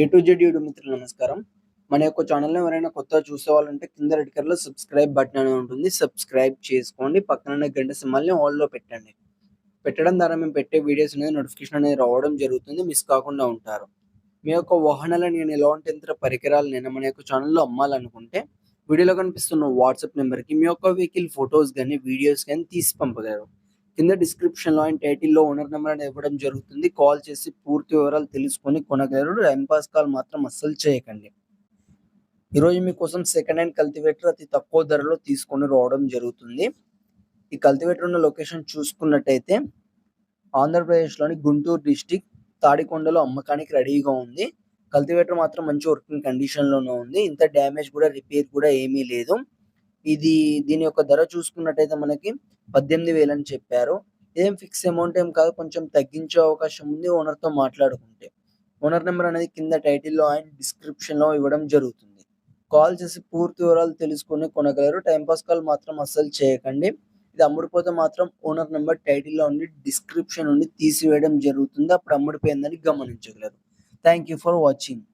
A to Z YouTube మిత్రులు నమస్కారం. మన యొక్క ఛానల్ని ఎవరైనా కొత్తగా చూసేవాళ్ళంటే కింద రెడ్ కలర్లో సబ్స్క్రైబ్ బటన్ అనేది ఉంటుంది. సబ్స్క్రైబ్ చేసుకోండి. పక్కన గంట సింహాల్ని ఆల్లో పెట్టండి. పెట్టడం ద్వారా మేము పెట్టే వీడియోస్ అనేది నోటిఫికేషన్ అనేది రావడం జరుగుతుంది. మిస్ కాకుండా ఉంటారు. మీ యొక్క వాహనాలను నేను ఎలాంటి యంత్ర పరికరాలు నేను మన యొక్క ఛానల్లో అమ్మాలనుకుంటే వీడియోలో కనిపిస్తున్న వాట్సాప్ నెంబర్కి మీ యొక్క వెహికల్ ఫొటోస్ కానీ వీడియోస్ కానీ తీసి పంపగలరు. కింద డిస్క్రిప్షన్లో అండ్ టైటిల్లో ఓనర్ నెంబర్ అనేది ఇవ్వడం జరుగుతుంది. కాల్ చేసి పూర్తి వివరాలు తెలుసుకొని కొనగలరు. టైం పాస్ కాల్ మాత్రం అస్సలు చేయకండి. ఈరోజు మీకోసం సెకండ్ హ్యాండ్ కల్టివేటర్ అతి తక్కువ ధరలో తీసుకొని రావడం జరుగుతుంది. ఈ కల్టివేటర్ ఉన్న లొకేషన్ చూసుకున్నట్టయితే ఆంధ్రప్రదేశ్లోని గుంటూరు డిస్టిక్ తాడికొండలో అమ్మకానికి రెడీగా ఉంది. కల్టివేటర్ మాత్రం మంచి వర్కింగ్ కండిషన్లోనే ఉంది. ఇంత డ్యామేజ్ కూడా రిపేర్ కూడా ఏమీ లేదు. ఇది దీని యొక్క ధర చూసుకున్నట్టయితే మనకి పద్దెనిమిది వేలు అని చెప్పారు. ఏం ఫిక్స్ అమౌంట్ ఏం కాదు కొంచెం తగ్గించే అవకాశం ఉంది ఓనర్తో మాట్లాడుకుంటే. ఓనర్ నెంబర్ అనేది కింద టైటిల్లో అండ్ డిస్క్రిప్షన్లో ఇవ్వడం జరుగుతుంది. కాల్ చేసి పూర్తి వివరాలు తెలుసుకొని కొనగలరు. టైంపాస్ కాల్ మాత్రం అస్సలు చేయకండి. ఇది అమ్ముడిపోతే మాత్రం ఓనర్ నెంబర్ టైటిల్లో ఉండి డిస్క్రిప్షన్ నుండి తీసివేయడం జరుగుతుంది. అప్పుడు అమ్ముడిపోయిందని గమనించగలరు. Thank you for watching.